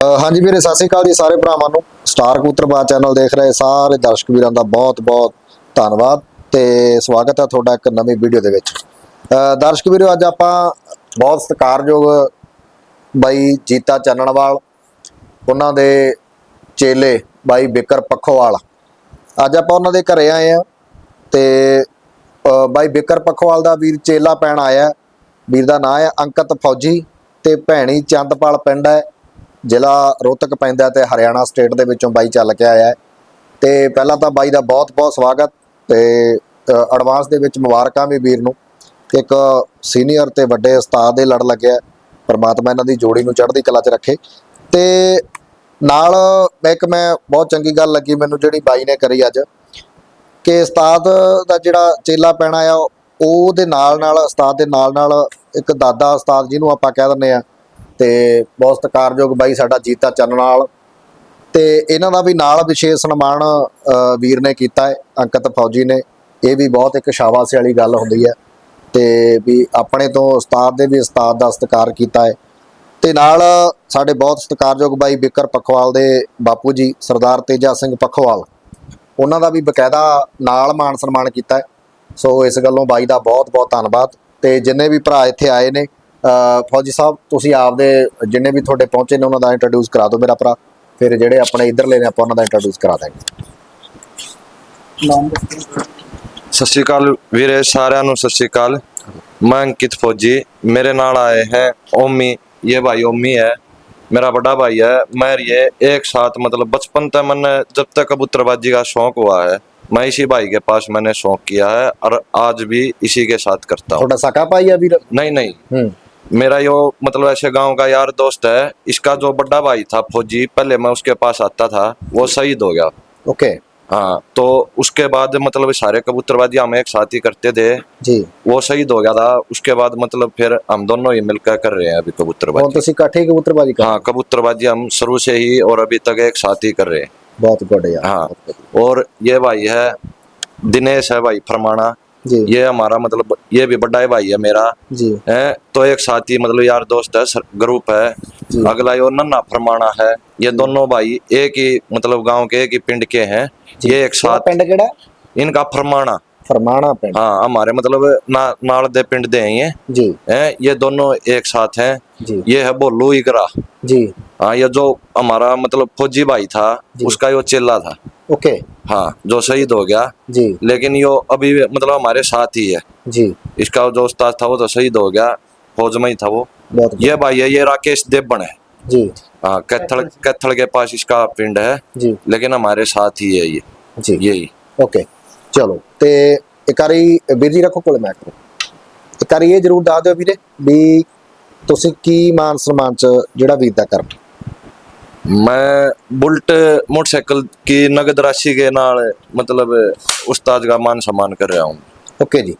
ਹਾਂਜੀ ਵੀਰੇ, ਸਤਿ ਸ਼੍ਰੀ ਅਕਾਲ ਜੀ ਸਾਰੇ ਭਰਾਵਾਂ ਨੂੰ। ਸਟਾਰ ਕਬੂਤਰਬਾਜ਼ ਚੈਨਲ ਦੇਖ ਰਹੇ ਸਾਰੇ ਦਰਸ਼ਕ ਵੀਰਾਂ ਦਾ ਬਹੁਤ-ਬਹੁਤ ਧੰਨਵਾਦ ਤੇ ਸਵਾਗਤ ਹੈ ਤੁਹਾਡਾ ਇੱਕ ਨਵੀਂ ਵੀਡੀਓ ਦੇ ਵਿੱਚ। ਦਰਸ਼ਕ ਵੀਰੋ, ਅੱਜ ਆਪਾਂ ਬਹੁਤ ਸਤਿਕਾਰਯੋਗ ਬਾਈ ਜੀਤਾ ਚੰਨਣਵਾਲ, ਉਹਨਾਂ ਦੇ ਚੇਲੇ ਬਾਈ ਬਿਕਰ ਪੱਖੋਵਾਲ। ਅੱਜ ਆਪਾਂ ਉਹਨਾਂ ਦੇ ਘਰੇ ਆਏ ਆ ਤੇ ਬਾਈ ਬਿਕਰ ਪੱਖੋਵਾਲ ਦਾ ਵੀਰ ਚੇਲਾ ਪੈਣ ਆਇਆ। ਵੀਰ ਦਾ ਨਾਂ ਹੈ ਅੰਕਤ ਫੌਜੀ ਤੇ ਭੈਣੀ ਚੰਦਪਾਲ ਪਿੰਡ ਹੈ। ਜ਼ਿਲ੍ਹਾ ਰੋਹਤਕ ਪੈਂਦਾ ਤੇ ਹਰਿਆਣਾ ਸਟੇਟ ਦੇ ਵਿੱਚੋਂ ਬਾਈ ਚੱਲ ਕੇ ਆਇਆ ਹੈ। ਤੇ ਪਹਿਲਾਂ ਤਾਂ ਬਾਈ ਦਾ ਬਹੁਤ-ਬਹੁਤ ਸਵਾਗਤ ਤੇ ਐਡਵਾਂਸ ਦੇ ਵਿੱਚ ਮੁਬਾਰਕਾਂ ਵੀ ਵੀਰ ਨੂੰ। ਇੱਕ ਸੀਨੀਅਰ ਤੇ ਵੱਡੇ ਉਸਤਾਦ ਦੇ ਲੜ ਲੱਗਿਆ ਪਰਮਾਤਮਾ ਇਹਨਾਂ ਦੀ ਜੋੜੀ ਨੂੰ ਚੜ੍ਹਦੀ ਕਲਾ 'ਚ ਰੱਖੇ। ਤੇ ਨਾਲ ਇੱਕ ਮੈਂ ਬਹੁਤ ਚੰਗੀ ਗੱਲ ਲੱਗੀ ਮੈਨੂੰ ਜਿਹੜੀ ਬਾਈ ਨੇ ਕਰੀ ਅੱਜ, ਕਿ ਉਸਤਾਦ ਦਾ ਜਿਹੜਾ ਚੇਲਾ ਪੈਣਾ ਆ ਉਹਦੇ ਨਾਲ ਨਾਲ, ਉਸਤਾਦ ਦੇ ਨਾਲ ਨਾਲ ਇੱਕ ਦਾਦਾ ਉਸਤਾਦ ਜਿਹਨੂੰ ਆਪਾਂ ਕਹਿ ਦਿੰਦੇ ਆ ਤੇ ਬਹੁਤ ਸਤਿਕਾਰਯੋਗ ਬਾਈ ਸਾਡਾ ਜੀਤਾ ਚੰਨ ਨਾਲ। ਤੇ ਇਹਨਾਂ ਦਾ ਵੀ ਨਾਲ ਵਿਸ਼ੇਸ਼ ਸਨਮਾਨ ਵੀਰ ਨੇ ਕੀਤਾ ਹੈ, ਅੰਕਿਤ ਫੌਜੀ ਨੇ। ਇਹ ਵੀ ਬਹੁਤ ਇੱਕ ਸ਼ਾਬਾਸ਼ ਵਾਲੀ ਗੱਲ ਹੁੰਦੀ ਹੈ। ਤੇ ਵੀ ਆਪਣੇ ਤੋਂ ਉਸਤਾਦ ਦੇ ਵੀ ਉਸਤਾਦ ਦਾ ਸਤਿਕਾਰ ਕੀਤਾ ਹੈ। ਤੇ ਨਾਲ ਸਾਡੇ ਬਹੁਤ ਸਤਿਕਾਰਯੋਗ ਬਾਈ ਬਿਕਰ ਪਖਵਾਲ ਦੇ ਬਾਪੂ ਜੀ, ਸਰਦਾਰ ਤੇਜਾ ਸਿੰਘ ਪਖਵਾਲ। ਉਹਨਾਂ ਦਾ ਵੀ ਬਕਾਇਦਾ ਨਾਲ ਮਾਨ ਸਨਮਾਨ ਕੀਤਾ ਹੈ। ਸੋ ਇਸ ਗੱਲੋਂ ਬਾਈ ਦਾ ਬਹੁਤ ਬਹੁਤ ਧੰਨਵਾਦ। ਤੇ ਜਿੰਨੇ ਵੀ ਭਰਾ ਇੱਥੇ ਆਏ ਨੇ ਫੌਜੀ ਸਾਹਿਬ ਤੁਸੀਂ ਆਪਦੇ ਜਿੰਨੇ ਵੀ ਤੁਹਾਡੇ ਪਹੁੰਚੇ ਨੇ ਉਹਨਾਂ ਦਾ ਇੰਟਰੋਡਿਊਸ ਕਰਾ ਦਿਓ ਮੇਰਾ ਭਰਾ। ਫਿਰ ਜਿਹੜੇ ਆਪਣੇ ਇਧਰਲੇ ਨੇ ਆਪਾਂ ਉਹਨਾਂ ਦਾ ਇੰਟਰੋਡਿਊਸ ਕਰਾ ਦਾਂਗੇ ਸਤਿ ਸ਼੍ਰੀ ਅਕਾਲ ਵੀਰੇ ਸਾਰਿਆਂ ਨੂੰ ਸਤਿ ਸ਼੍ਰੀ ਅਕਾਲ। ਮੈਂ ਅੰਕਿਤ ਫੌਜੀ ਮੇਰੇ ਨਾਲ ਆਏ ਹੈ ਓਮੀ। ये भाई ओमी है मेरा बड़ा भाई है मैं ये एक साथ मतलब बचपन तक मैंने जब तक कबूतरबाजी का शौक हुआ है मैं इसी भाई के पास मैंने शौक किया है और आज भी इसी के साथ करता हूँ थोड़ा सा भाई अभी नहीं नहीं मेरा यो मतलब ऐसे गाँव का यार दोस्त है इसका जो बड़ा भाई था फौजी पहले मैं उसके पास आता था वो शहीद हो गया। ओके। हाँ तो उसके बाद मतलब सारे कबूतरबाजी हम एक साथ ही करते थे। जी। वो शहीद हो गया था उसके बाद मतलब फिर हम दोनों ही मिलकर कर रहे हैं अभी कबूतरबाजी। तो कबूतरबाजी हाँ कबूतरबाजी हम शुरू से ही और अभी तक एक साथ ही कर रहे हैं। बहुत बढ़िया। हाँ और ये भाई है दिनेश है भाई फरमाना। ये हमारा मतलब ये भी बड़ा है भाई है मेरा। जी। है तो एक साथी मतलब यार दोस्त है ग्रुप है। अगला यो नन्ना फरमाना है। ये दोनों भाई एक ही मतलब गाँव के एक ही पिंड के हैं। ये एक साथ पिंड केड़ा? इनका फरमाना। फरमाना पिंड। हाँ हमारे मतलब ना नाल दे पिंड दे हैं जी। ये दोनों एक साथ हैं। जी। ये है बोलू इकरा। जी। हाँ ये जो हमारा मतलब फौजी भाई था उसका यो चेला था। ਓਕੇ हाँ जो शहीद हो गया ਜੀ लेकिन यो अभी भी मतलब हमारे साथ ही है ਜੀ इसका जो उस्ताद था वो तो शहीद हो गया फौज में ही था वो ਬਹੁਤ good। ये भाई है ये राकेश देवबन है ਜੀ हाँ कैथल कैथल के पास इसका पिंड है ਜੀ लेकिन हमारे साथ ही है ये ਜੀ यही ਓਕੇ ਚਲੋ ਤੇ ਇੱਕ ਵਾਰੀ ਵੀਰ ਜੀ ਰੱਖੋ ਕੋਲ ਮੈਕ ਇੱਕ ਵਾਰੀ ਇਹ ਜਰੂਰ ਦੱਸ ਦਿਓ ਵੀਰੇ ਵੀ ਤੁਸੀਂ ਕੀ ਮਾਨ ਸਨਮਾਨ ਚ ਜਿਹੜਾ ਵੀਰ ਦਾ ਕਰ मैं बुलट मोटरसाइकिल की नगद राशि के नाल मतलब उस्ताद का मान सम्मान कर रहा हूँ ਓਕੇ ਜੀ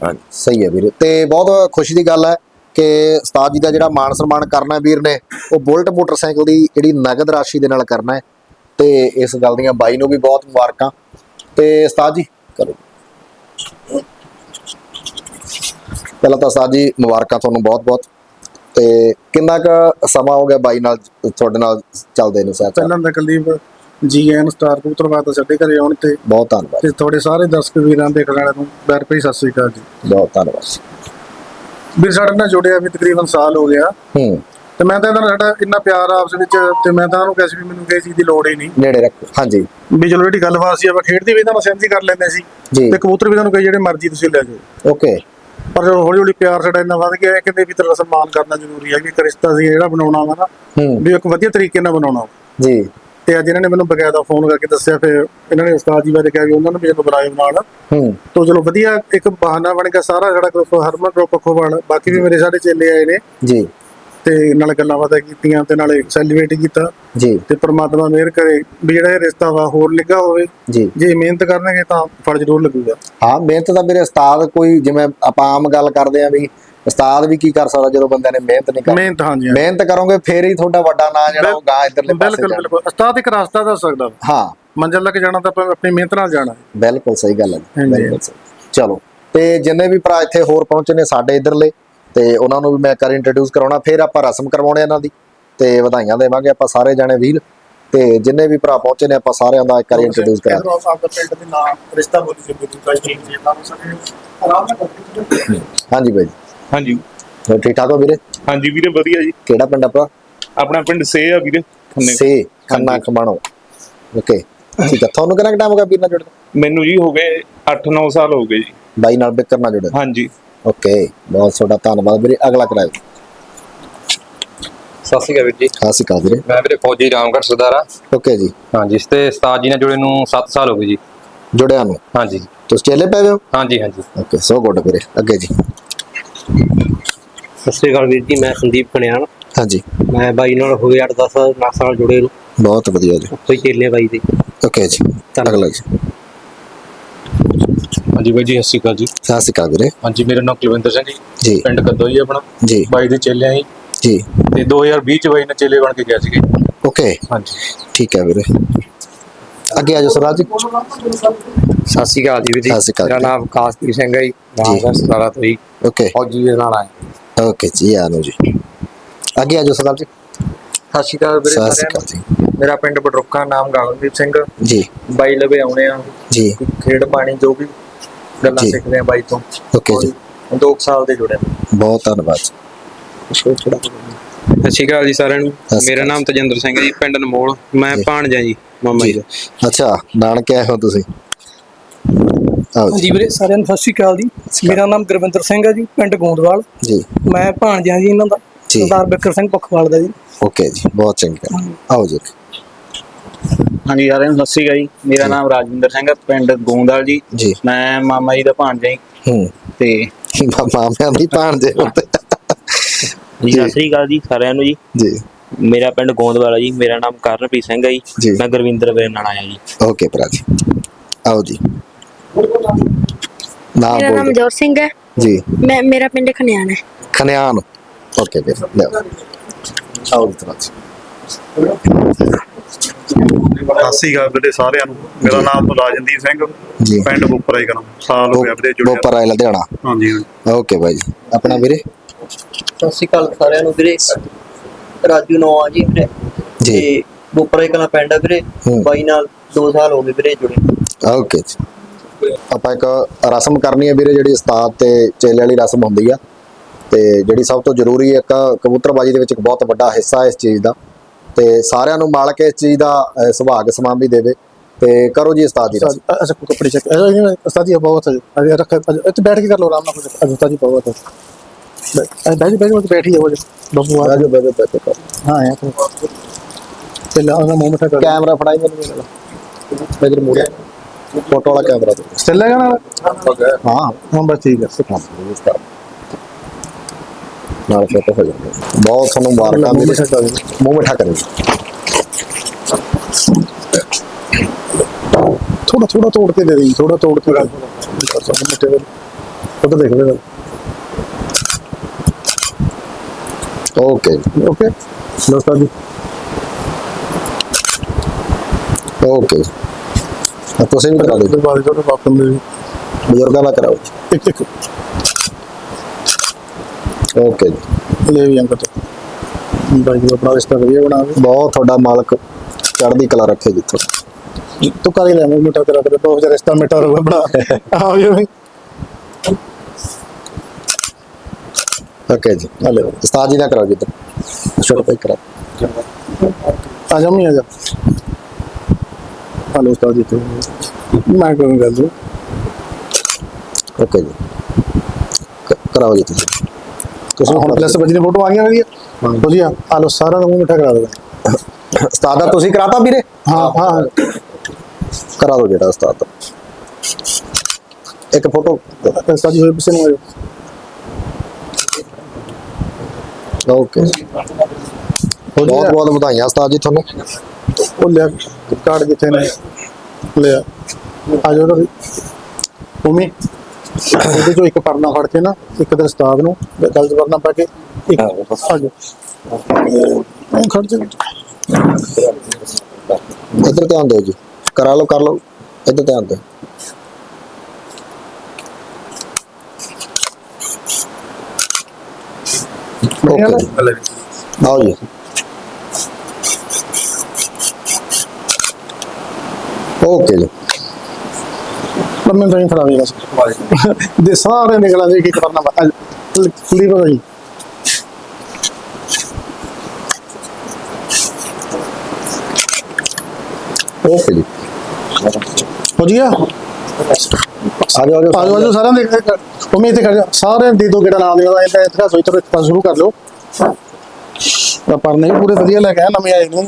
हाँ ਸਹੀ ਹੈ ਵੀਰੇ ਤੇ ਬਹੁਤ ਖੁਸ਼ੀ ਦੀ ਗੱਲ ਹੈ ਕਿ ਉਸਤਾਦ ਜੀ ਦਾ ਜਿਹੜਾ ਮਾਨ ਸਨਮਾਨ ਕਰਨਾ ਹੈ ਵੀਰ ਨੇ ਉਹ ਬੁਲਟ ਮੋਟਰਸਾਈਕਲ ਦੀ ਜਿਹੜੀ ਨਗਦ ਰਾਸ਼ੀ ਦੇ ਨਾਲ ਕਰਨਾ ਹੈ ਤੇ ਇਸ ਗੱਲ ਦੀਆਂ ਬਾਈ ਨੂੰ ਵੀ ਬਹੁਤ ਮੁਬਾਰਕਾਂ ਤੇ ਉਸਤਾਦ ਜੀ ਕਰੋ ਪਹਿਲਾਂ ਤਾਂ ਉਸਤਾਦ ਜੀ ਮੁਬਾਰਕਾਂ ਤੁਹਾਨੂੰ ਬਹੁਤ ਬਹੁਤ ਤੇ ਕਿੰਨਾ ਕੁ ਸਮਾਂ ਹੋ ਗਿਆ ਬਾਈ ਨਾਲ ਤੁਹਾਡੇ ਨਾਲ ਚੱਲਦੇ ਨੂੰ ਸਾਹਿਬ ਪਹਿਲਾਂ ਤਾਂ ਕੁਲਦੀਪ ਜੀਐਨ ਸਟਾਰ ਕਬੂਤਰਬਾਦ ਤੋਂ ਸਾਡੇ ਘਰੇ ਆਉਣ ਤੇ ਬਹੁਤ ਧੰਨਵਾਦ। ਤੇ ਤੁਹਾਡੇ ਸਾਰੇ ਦਰਸ਼ਕ ਵੀਰਾਂ ਦੇਖਣ ਵਾਲਿਆਂ ਨੂੰ ਪਿਆਰ ਭਰੀ ਸਤਿ ਸ੍ਰੀ ਅਕਾਲ ਜੀ। ਬਹੁਤ ਧੰਨਵਾਦ ਵੀਰ ਸਾਡੇ ਨਾਲ ਜੁੜਿਆ ਵੀ ਤਕਰੀਬਨ ਸਾਲ ਹੋ ਗਿਆ। ਹੂੰ। ਤੇ ਮੈਂ ਤਾਂ ਇਹਨਾਂ ਸਾਡਾ ਇੰਨਾ ਪਿਆਰ ਆਪਸ ਵਿੱਚ ਤੇ ਮੈਂ ਤਾਂ ਉਹਨੂੰ ਕਿਹਾ ਸੀ ਵੀ ਮੈਨੂੰ ਕਿਸੇ ਚੀਜ਼ ਦੀ ਲੋੜ ਹੀ ਨਹੀਂ। ਨੇੜੇ ਰੱਖੋ ਹਾਂਜੀ। ਵੀ ਚਲੋ ਜਿਹੜੀ ਗੱਲਬਾਤ ਸੀ ਆਪਾਂ ਖੇਡਦੀ ਵੀ ਤਾਂ ਸਹਿਮਤੀ ਕਰ ਲੈਂਦੇ ਸੀ। ਜੀ। ਤੇ ਕਬੂਤਰ ਵੀ ਤੁਹਾਨੂੰ ਕਹੇ ਜਿਹੜੇ ਮਰਜ਼ੀ ਤੁਸੀਂ ਲੈ ਜਾਓ। ਓਕੇ। ਪਰ ਜਦੋਂ ਹੌਲੀ ਹੌਲੀ ਪਿਆਰ ਸਾਡਾ ਇੰਨਾ ਵੱਧ ਗਿਆ ਕਿ ਵੀ ਤੇਰਾ ਸਨਮਾਨ ਕਰਨਾ ਜ਼ਰੂਰੀ ਹੈ ਕਿ ਇੱਕ ਰਿਸ਼ਤਾ ਸੀ ਜਿਹੜਾ ਬਣਾਉਣਾ ਵਾ ਨਾ ਵੀ ਇੱਕ ਵਧੀਆ ਤਰੀਕੇ ਨਾਲ ਬਣਾਉਣਾ ਜੀ। ਤੇ ਅੱਜ ਇਹਨਾਂ ਨੇ ਮੈਨੂੰ ਬਕਾਇਦਾ ਫੋਨ ਕਰਕੇ ਦੱਸਿਆ ਫਿਰ ਇਹਨਾਂ ਨੇ ਉਸਤਾਦ ਜੀ ਬਾਰੇ ਕਿਹਾ ਵੀ ਉਹਨਾਂ ਨੂੰ ਵੀ ਇਹਨੂੰ ਬੁਲਾਏ ਨਾਲ। ਹੂੰ। ਤੋ ਚਲੋ ਵਧੀਆ ਇੱਕ ਬਹਾਨਾ ਬਣ ਗਿਆ ਸਾਰਾ ਸਾਡਾ ਗਰੁੱਪ ਹਰਮਨ ਗਰੁੱਪ ਪੱਖੋਵਾਲ ਬਾਕੀ ਵੀ ਮੇਰੇ ਸਾਡੇ ਚੇਲੇ ਆਏ ਨੇ। ਜੀ। ਤੇ ਨਾਲ ਗੱਲਾਂ ਬਾਤਾਂ ਕੀਤੀਆਂ ਤੇ ਨਾਲੇ ਸੈਲੀਬ੍ਰੇਟ ਕੀਤਾ ਜੀ। ਤੇ ਪ੍ਰਮਾਤਮਾ ਮਿਹਰ ਕਰੇ ਵੀ ਜਿਹੜਾ ਇਹ ਰਿਸ਼ਤਾ ਵਾ ਹੋਰ ਨਿੱਘਾ ਹੋਵੇ। ਜੀ। ਜੇ ਮਿਹਨਤ ਕਰਨਗੇ ਤਾਂ ਫਲ ਜ਼ਰੂਰ ਲੱਗੂਗਾ। ਹਾਂ ਮਿਹਨਤ ਤਾਂ ਮੇਰੇ ਉਸਤਾਦ ਕੋਈ ਜਿਵੇਂ ਆਪਾਂ ਆਮ ਗੱਲ ਕਰਦੇ ਆ ਵੀ ਉਸਤਾਦ ਵੀ ਕੀ ਕਰ ਸਕਦਾ ਜਦੋਂ ਬੰਦੇ ਨੇ ਮਿਹਨਤ ਨਹੀਂ ਕਰਨੀ। ਮਿਹਨਤ ਹਾਂਜੀ। ਮਿਹਨਤ ਕਰੋਗੇ ਫੇਰ ਹੀ ਤੁਹਾਡਾ ਵੱਡਾ ਨਾਂ ਜਿਹੜਾ ਉਹ ਗਾਂ ਇਧਰਲੇ ਪਾਸੇ ਬਿਲਕੁਲ। ਬਿਲਕੁਲ। ਉਸਤਾਦ ਇੱਕ ਰਸਤਾ ਦੱਸ ਸਕਦਾ। ਹਾਂ। ਮੰਜ਼ਿਲ ਤੱਕ ਜਾਣਾ ਤਾਂ ਆਪਾਂ ਆਪਣੀ ਮਿਹਨਤ ਨਾਲ ਜਾਣਾ। ਬਿਲਕੁਲ ਸਹੀ ਗੱਲ ਹੈ। ਬਿਲਕੁਲ ਚਲੋ ਤੇ ਜਿੰਨੇ ਵੀ ਭਰਾ ਇੱਥੇ ਹੋਰ ਪਹੁੰਚੇ ਨੇ ਸਾਡੇ ਇਧਰਲੇ ਤੇ ਉਹਨਾਂ ਨੂੰ ਵੀ ਮੈਂ ਕਰ ਇੰਟਰੋਡਿਊਸ ਕਰਾਉਣਾ ਫਿਰ ਆਪਾਂ ਰਸਮ ਕਰਵਾਉਣੇ ਇਹਨਾਂ ਦੀ ਤੇ ਵਧਾਈਆਂ ਦੇਵਾਂਗੇ ਆਪਾਂ ਸਾਰੇ ਜਾਣੇ ਵੀਰ ਤੇ ਜਿੰਨੇ ਵੀ ਭਰਾ ਪਹੁੰਚੇ ਨੇ ਆਪਾਂ ਸਾਰਿਆਂ ਦਾ ਇੱਕ ਵਾਰੀ ਇੰਟਰੋਡਿਊਸ ਕਰਾ ਇਧਰੋਂ ਆਪਦਾ ਪਿੰਡ ਦੇ ਨਾਮ ਰਿਸ਼ਤਾ ਬੋਲੀ ਜੀ ਤਾਂ ਜੀ ਜੀ ਨਾਮ ਸਾਰੇ। ਆਰਾਮ ਨਾਲ ਕਰਦੇ ਹਾਂਜੀ ਬਾਈ ਜੀ। ਹਾਂਜੀ। ਹੋਰ ਠੀਕ ਠਾਕ ਹੋ ਵੀਰੇ? ਹਾਂਜੀ ਵੀਰੇ ਵਧੀਆ ਜੀ। ਕਿਹੜਾ ਪਿੰਡ ਆਪਣਾ? ਆਪਣਾ ਪਿੰਡ ਸੇ ਆ ਵੀਰੇ ਖੰਨੇ। ਸੇ ਖੰਨਾ ਖਮਾਣੋ। ਓਕੇ ਠੀਕ ਹੈ ਤੁਹਾਨੂੰ ਕਿੰਨਾ ਟਾਈਮ ਹੋ ਗਿਆ ਵੀਰ ਨਾਲ ਜੁੜਦੇ ਮੈਨੂੰ ਜੀ ਹੋ ਗਏ 8-9 ਸਾਲ ਹੋ ਗਏ ਜੀ। ਬਾਈ ਨਾਲ ਬਿਕਰ ਨਾਲ ਜੁੜੇ ਹਾਂਜੀ। ਓਕੇ ਬਹੁਤ ਤੁਹਾਡਾ ਧੰਨਵਾਦ ਵੀਰੇ ਅਗਲਾ ਕਰਾਇਓ ਸਤਿ ਸ਼੍ਰੀ ਅਕਾਲ ਵੀਰ ਜੀ। ਸਤਿ ਸ਼੍ਰੀ ਅਕਾਲ ਵੀਰੇ। ਮੈਂ ਵੀਰੇ ਫੌਜੀ ਰਾਮਗੜ੍ਹ ਸਰਦਾਰਾ। ਓਕੇ ਜੀ। ਹਾਂਜੀ ਇਸ ਤੇ ਉਸਤਾਦ ਜੀ ਨਾਲ ਜੁੜੇ ਨੂੰ 7 ਸਾਲ ਹੋ ਗਏ ਜੀ। ਜੁੜਿਆ ਨੂੰ? ਹਾਂਜੀ। ਤੁਸੀਂ ਚੇਲੇ ਪੈ ਗਏ ਹੋ? ਹਾਂਜੀ ਹਾਂਜੀ। ਓਕੇ ਸੋ ਗੁੱਡ ਵੀਰੇ ਅੱਗੇ ਜੀ। ਸਤਿ ਸ਼੍ਰੀ ਅਕਾਲ ਵੀਰ ਜੀ ਮੈਂ ਸੰਦੀਪ ਕਣਿਆਣ। ਹਾਂਜੀ। ਮੈਂ ਬਾਈ ਨਾਲ ਹੋਏ 8-10 10 ਸਾਲ ਜੁੜੇ ਨੂੰ। ਬਹੁਤ ਵਧੀਆ ਜੀ। ਕੋਈ ਚੇਲੇ ਬਾਈ ਦੇ। ਓਕੇ ਜੀ ਅਗਲਾ ਜੀ। ਹਾਂਜੀ ਬਾਈ ਜੀ ਸਤਿ ਸ਼੍ਰੀ ਅਕਾਲ ਜੀ। ਸਤਿ ਸ਼੍ਰੀ ਅਕਾਲ ਵੀਰੇ। ਹਾਂਜੀ ਮੇਰਾ ਨਾਮ ਕੁਲਵਿੰਦਰ ਸਿੰਘ ਜੀ। ਜੀ। ਪਿੰਡ ਕੱਦੋ ਜੀ ਆਪਣਾ। ਜੀ। ਬਾਈ ਦੇ ਚੇਲੇ ਆਂ ਜੀ। ਜੀ। ਤੇ 2020 ਚ ਬਾਈ ਨੇ ਚੇਲੇ ਬਣ ਕੇ ਗਿਆ ਸੀਗੇ। ਓਕੇ। ਹਾਂਜੀ। ਠੀਕ ਹੈ ਵੀਰੇ। ਅੱਗੇ ਆ ਜਾਓ ਸਰਦਾਰ ਜੀ। ਸਤਿ ਸ਼੍ਰੀ ਅਕਾਲ ਜੀ ਵੀਰ ਸਤਿ ਸ਼੍ਰੀ ਅਕਾਲ ਮੇਰਾ ਜੀ। ਨਾਮ ਕਾਸਪੀਰ ਸਿੰਘ ਹੈ ਜੀ। ਰਾਮਗੜ੍ਹ ਸਰਦਾਰਾ ਤੋਂ ਜੀ ਓਕੇ। ਫੌਜੀ ਦੇ ਨਾਲ ਆਏ। ਓਕੇ ਜੀ ਆ ਲਓ ਜੀ। ਅੱਗੇ ਆ ਜਾਓ ਸਰਦਾਰ ਜੀ। ਸਤਿ ਸ਼੍ਰੀ ਅਕਾਲ ਵੀਰੇ ਸਤਿ ਸ਼੍ਰੀ ਸਾਰਿਆਂ ਅਕਾਲ ਜੀ ਮੇਰਾ ਪਿੰਡ ਬਡਰੁੱਕਾ ਨਾਮ ਗਗਨਦੀਪ ਸਿੰਘ। ਜੀ। ਬਾਈ ਲਵੇ ਆਉਣੇ ਆ। ਜੀ। ਖੇਡ ਪਾਣੀ ਜੋ ਵੀ ਗੱਲਾਂ ਜੀ। ਸਿੱਖਦੇ ਆ ਬਾਈ ਤੋਂ। ਓਕੇ ਜੀ। 2 ਸਾਲ ਦੇ ਜੁੜੇ ਬਹੁਤ ਧੰਨਵਾਦ ਜੀ। ਸਤਿ ਸ਼੍ਰੀ ਅਕਾਲ ਜੀ ਸਾਰਿਆਂ ਨੂੰ। ਸ਼੍ਰੀ ਮੇਰਾ। ਨਾਮ ਤਜਿੰਦਰ ਸਿੰਘ ਜੀ ਪਿੰਡ ਨਮੋਲ। ਮੈਂ ਜੀ। ਭਾਣਜਾ ਜੀ ਮਾਮਾ ਜੀ। ਦਾ ਅੱਛਾ ਨਾਨਕੇ ਆਏ ਹੋ ਤੁਸੀਂ? ਆਓ ਜੀ। ਹਾਂਜੀ ਵੀਰੇ ਸਾਰਿਆਂ ਨੂੰ ਸਤਿ ਸ਼੍ਰੀ ਅਕਾਲ ਜੀ। ਮੇਰਾ ਨਾਮ ਗੁਰਵਿੰਦਰ ਸਿੰਘ ਹੈ ਜੀ ਪਿੰਡ ਗੋਂਦਵਾਲ। ਜੀ। ਮੈਂ ਭਾਣਜਾ ਜੀ ਇਹਨਾਂ ਦਾ। ਜੀ। ਸਰਦਾਰ ਬਿਕਰ ਸਿੰਘ ਪਖਵਾਲ ਦਾ ਜੀ। ਓਕੇ ਜੀ ਬਹੁਤ ਚੰਗਾ। ਆਓ ਜੀ। ਹਾਂਜੀ ਸਾਰਿਆਂ ਨੂੰ ਸਤਿ ਸ਼੍ਰੀ ਅਕਾਲ ਜੀ। ਮੇਰਾ ਨਾਮ ਰਾਜਵਿੰਦਰ ਸਿੰਘ ਹੈ ਪਿੰਡ ਗੋਂਦਵਾਲ ਜੀ। ਜੀ। ਮੈਂ ਮਾਮਾ ਜੀ ਦਾ ਭਾਣਜਾ ਜੀ। ਹੂੰ। ਤੇ ਮਾਮਿਆਂ ਦੀ ਭਾਣਜੇ ਹੁੰਦੇ ਜੀ ਸਤਿ ਸ੍ਰੀ ਅਕਾਲ ਜੀ ਸਾਰਿਆਂ ਨੂੰ ਜੀ। ਜੀ। ਮੇਰਾ ਪਿੰਡ ਗੋਂਦਵਾਲਾ ਜੀ। ਮੇਰਾ ਨਾਮ ਕਰਨਪ੍ਰੀਤ ਸਿੰਘ ਹੈ ਜੀ। ਜੀ। ਮੈਂ ਗੁਰਵਿੰਦਰ ਵੀਰ ਨਾਲ ਆਇਆ ਜੀ। ਓਕੇ ਭਰਾ ਜੀ। ਆਓ ਜੀ। ਮੇਰਾ ਨਾਮ ਬੋਲ ਜੋਰ ਸਿੰਘ ਹੈ। ਜੀ। ਮੈਂ ਮੇਰਾ ਪਿੰਡ ਖਨਿਆਣ ਹੈ। ਖਨਿਆਨ। ਓਕੇ ਵੀਰ ਲਿਓ ਆਓ ਜੀ ਭਰਾ ਜੀ। ਸਤਿ ਸ਼੍ਰੀ ਅਕਾਲ ਵੀਰੇ ਸਾਰਿਆਂ ਨੂੰ। ਮੇਰਾ ਨਾਮ ਰਾਜਨਦੀਪ ਸਿੰਘ ਪਿੰਡ ਬੁੱਪਰਾ ਹੀ ਕਰਾਂ ਸਾਲ ਹੋ ਗਿਆ ਵੀਰੇ ਜੁੜਿਆ। ਬੋਪਰ ਲੁਧਿਆਣਾ। ਹਾਂਜੀ ਓਕੇ ਬਾਈ ਜੀ। ਆਪਣਾ ਵੀਰੇ? ਸਤਿ ਸ਼੍ਰੀ ਅਕਾਲ ਸਾਰਿਆਂ ਨੂੰ ਵੀਰੇ। ਰਾਜੂ ਨੋ ਆ ਜੀ ਵੀਰੇ ਜੀ। ਬੋਪਰੇ ਕਲਾ ਪਿੰਡ ਹੈ ਵੀਰੇ। ਹੂੰ। ਬਾਈ ਨਾਲ 2 ਸਾਲ ਹੋ ਗਏ ਵੀਰੇ ਜੁੜੇ। ਓਕੇ ਜੀ। ਆਪਾਂ ਇੱਕ ਰਸਮ ਕਰਨੀ ਹੈ ਵੀਰੇ ਜਿਹੜੀ ਉਸਤਾਦ ਤੇ ਚੇਲੇ ਵਾਲੀ ਰਸਮ ਹੁੰਦੀ ਆ। ਤੇ ਜਿਹੜੀ ਸਭ ਤੋਂ ਜ਼ਰੂਰੀ ਇੱਕ ਕਬੂਤਰਬਾਜੀ ਦੇ ਵਿੱਚ ਇੱਕ ਬਹੁਤ ਵੱਡਾ ਹਿੱਸਾ ਇਸ ਚੀਜ਼ ਦਾ। ਤੇ ਸਾਰਿਆਂ ਨੂੰ ਮਾਲਕ ਇਸ ਚੀਜ਼ ਦਾ ਸੁਭਾਗ ਸਮਾਨ ਵੀ ਦੇਵੇ। ਤੇ ਕਰੋ ਜੀ ਉਸਤਾਦ ਜੀ ਅੱਛਾ ਕੋਈ ਕੱਪੜੇ ਚੱਕ ਉਸਤਾਦ ਜੀ ਬਹੁਤ ਹੈ। ਅਜੇ ਰੱਖ ਇੱਥੇ ਬੈਠ ਕੇ ਕਰ ਲਓ ਆਰਾਮ ਨਾਲ। ਕੁਝ ਉਸਤਾਦ ਜੀ ਬਹੁਤ ਹੈ। ਬੈਠ ਬੈਠ ਬੈਠ ਬੈਠ ਹੀ ਜਾਓ। ਬੱਬੂ ਆ ਬਾਜੋ ਬਾਜੋ ਕਰੋ। ਹਾਂ ਯਾਰ ਪਹਿਲਾਂ ਉਹਦਾ ਮੂੰਹ ਮਿੱਠਾ ਕਰ ਕੈਮਰਾ ਫੜਾਈ ਮੈਨੂੰ ਮੇਰਾ ਮੂਰੇ ਫੋਟੋ ਵਾਲਾ ਕੈਮਰਾ। ਸਟਿਲ ਹੈਗਾ ਨਾਲ ਹਾਂ। ਹਾਂ ਬਸ ਠੀਕ ਹੈ ਨਾਲ ਫੋਟੋ ਹੋ ਜਾਂਦੀ। ਬਹੁਤ ਤੁਹਾਨੂੰ ਮੁਬਾਰਕਾਂ ਦਿਓ। ਮੂੰਹ ਮਿੱਠਾ ਕਰਿਓ ਥੋੜਾ ਥੋੜਾ ਤੋੜ ਕੇ ਦੇ ਦੇ ਥੋੜਾ ਤੋੜ ਕੇ ਦੇ ਮਿੱਠੇ ਉਧਰ ਦੇਖ ਲੈ ਓਕੇ। ਓਕੇ ਉਸਤਾਦ ਜੀ। ਓਕੇ। ਆ ਤੁਸੀਂ ਵੀ ਕਰਾ ਦਿਓ ਬਾਅਦ ਤੁਹਾਡੇ ਬਾਪ ਨੂੰ ਬਜ਼ੁਰਗਾਂ ਦਾ ਕਰਾਓ। ਇੱਕ ਇੱਕ। ਓਕੇ ਜੀ ਲੈ ਵੀ ਅੰਕਤ। ਬਾਈ ਜੀ ਆਪਣਾ ਰਿਸ਼ਤਾ ਵਧੀਆ ਬਣਾ ਦੇ ਬਹੁਤ ਤੁਹਾਡਾ ਮਾਲਕ ਚੜ੍ਹਦੀ ਕਲਾ ਰੱਖੇ ਜੀ ਤੁਹਾਨੂੰ ਤੂੰ ਕਰ ਹੀ ਲੈ ਮੂੰਹ ਮਿੱਠਾ ਤੇਰਾ ਤੇਰਾ ਬਹੁਤ ਜਿਹਾ ਰਿਸ਼ਤਾ ਮਿੱਠਾ ਰਹੂਗਾ ਬਣਾ। ਆਓ ਜੀ ਬਈ ਓਕੇ ਜੀ। ਹਲੇ। ਉਸਤਾਦ ਜੀ ਦਾ ਕਰਾਓ ਜੀ ਛੋਟਾ ਭਾਈ ਕਰਾਓ। ਆ ਜਾ ਮੈਂ ਆ ਜਾ। ਹਲੋ ਉਸਤਾਦ ਜੀ ਤੇ। ਮੈਂ ਗੱਲ ਨਹੀਂ। ਓਕੇ ਜੀ। ਕਰਾਓ ਜੀ ਤੁਸੀਂ। ਤੁਸੀਂ ਹੁਣ ਪਲੱਸ ਬੱਜੀ ਦੀ ਫੋਟੋ ਆ ਗਈਆਂ ਵਧੀਆ ਹੋ। ਜੀ ਆ ਲੋ ਸਾਰਾ ਦਾ ਮੂੰਹ ਮਿੱਠਾ ਕਰਾ ਦੋ ਉਸਤਾਦ ਦਾ ਤੁਸੀਂ ਕਰਾਤਾ ਵੀਰੇ? ਹਾਂ ਹਾਂ। ਕਰਾ ਦਿਓ ਜਿਹੜਾ ਉਸਤਾਦ। ਦਾ ਇੱਕ ਫੋਟੋ। ਉਸਤਾਦ ਜੀ ਹੋਏ ਪਿੱਛੇ ਨੂੰ ਆ ਜਾਓ। ਓਕੇ। ਬਹੁਤ ਬਹੁਤ ਵਧਾਈਆਂ ਉਸਤਾਦ ਜੀ ਤੁਹਾਨੂੰ। ਉਹ ਲਿਆ ਕਾਰਡ ਕਿੱਥੇ ਨੇ? ਲਿਆ। ਆ ਜਾਓ ਤੁਸੀਂ ਭੂਮੀ ਉਹਦੇ ਚੋਂ ਇੱਕ ਪਰਨਾ ਫੜ ਕੇ ਨਾ ਇੱਕ ਦਿਨ ਉਸਤਾਦ ਨੂੰ ਗੱਲ ਚ ਪਾ ਕੇ ਇੱਧਰ ਧਿਆਨ ਦਿਓ ਜੀ। ਕਰਾ ਲਓ ਕਰ ਲਓ। ਇੱਧਰ ਧਿਆਨ ਦਿਓ ਓਕੇ ਓਕੇ ਜੀ। ਲੰਮੇ ਤਾਂ ਫੜਾ ਦੇ ਬਸ। ਦੇ ਸਾਰੇ ਨਿਕਲਾਂ ਦੇ ਕੀ ਕਰਨਾ ਕਲੀਅਰ ਹੋ ਓਕੇ ਜੀ। ਹੋ ਜੀ ਆ ਆ ਜਾਓ ਆ ਸਾਰਿਆਂ ਦੇ ਉਮੀ ਇੱਥੇ ਕਰ ਸਾਰਿਆਂ ਦੇ ਦੋ ਗੇੜਾ ਲਾ ਦਿਓ ਇਹਦਾ ਇਤਿਹਾਸ ਸੋਚ ਤੋਂ ਇੱਕ ਸ਼ੁਰੂ ਕਰ ਲਿਓ। ਤਾਂ ਪਰ ਨਹੀਂ ਪੂਰੇ ਵਧੀਆ ਲੈ ਕੇ ਨਵੇਂ ਆਏ ਨੇ।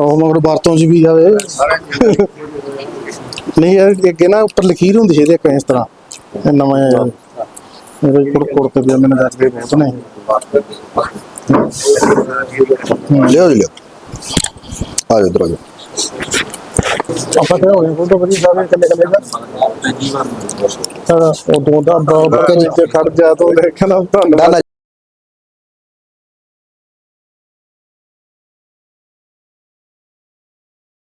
ਉਹ ਮਗਰ ਵਰਤੋਂ ਚ ਵੀ ਜਾਵੇ। ਨਹੀਂ ਯਾਰ ਅੱਗੇ ਨਾ ਉੱਪਰ ਲਕੀਰ ਹੁੰਦੀ ਸੀ ਇਹਦੇ ਇੱਕ ਇਸ ਤਰ੍ਹਾਂ ਇਹ ਨਵਾਂ ਆਇਆ ਮੇਰੇ ਕੋਲ ਕੋਲ ਤੇ ਮੈਨੂੰ ਦੱਸਦੇ ਬਹੁਤ ਨੇ ਲਿਓ ਜੀ ਲਿਓ ਆ ਜਾਓ ਇਧਰ ਆ ਜਾਓ ਆਪਾਂ ਤੇ ਹੋਏ ਫੋਟੋ ਵਧੀਆ ਸਾਰੇ ਕੱਲੇ ਕੱਲੇ ਦਾ ਉਹ ਦੋ ਦਾ ਦੋ ਖੜ ਜਾ ਤੋਂ ਦੇਖਣਾ ਤੁਹਾਨੂੰ